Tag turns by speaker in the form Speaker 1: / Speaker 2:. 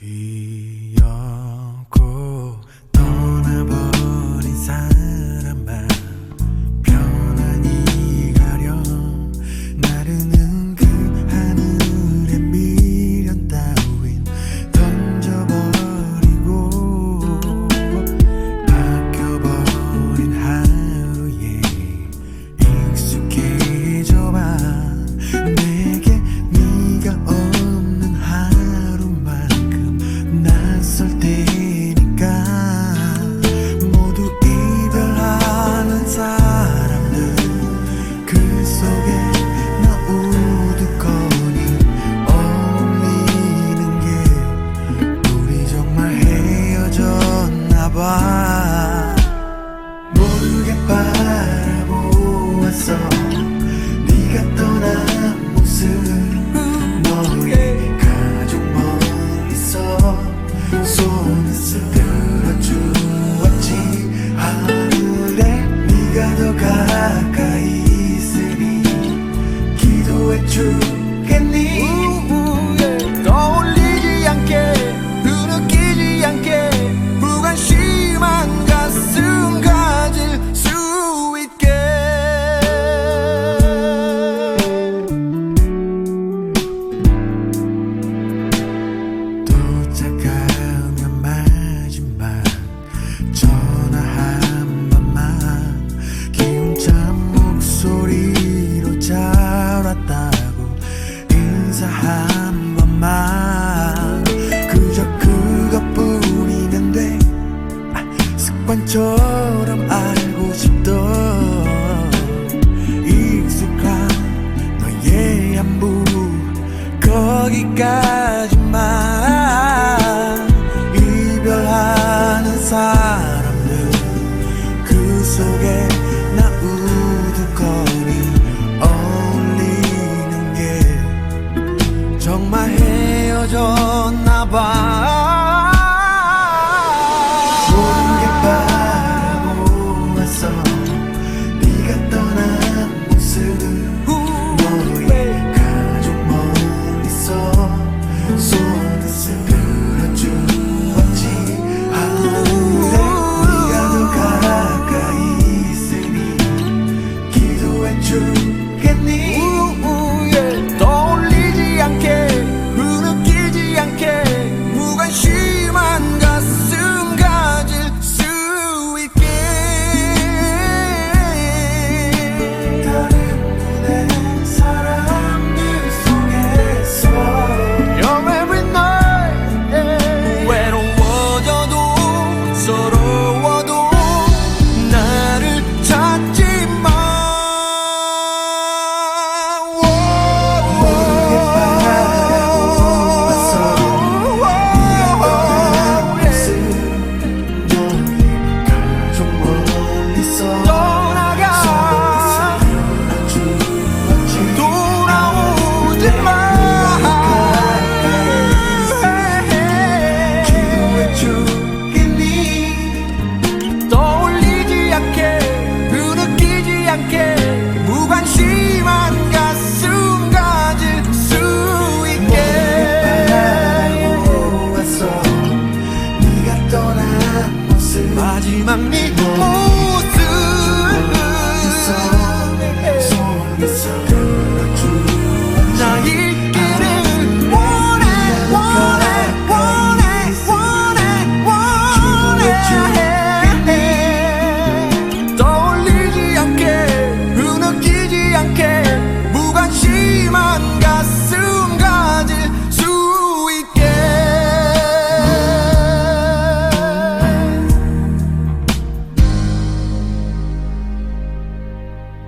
Speaker 1: Keep 가 처럼 알고 싶던 익숙한 너의 안부. 거기까지만 이별하는 사람들. 그 속에 나 우두커니 어울리는 게 정말 헤어졌나 봐.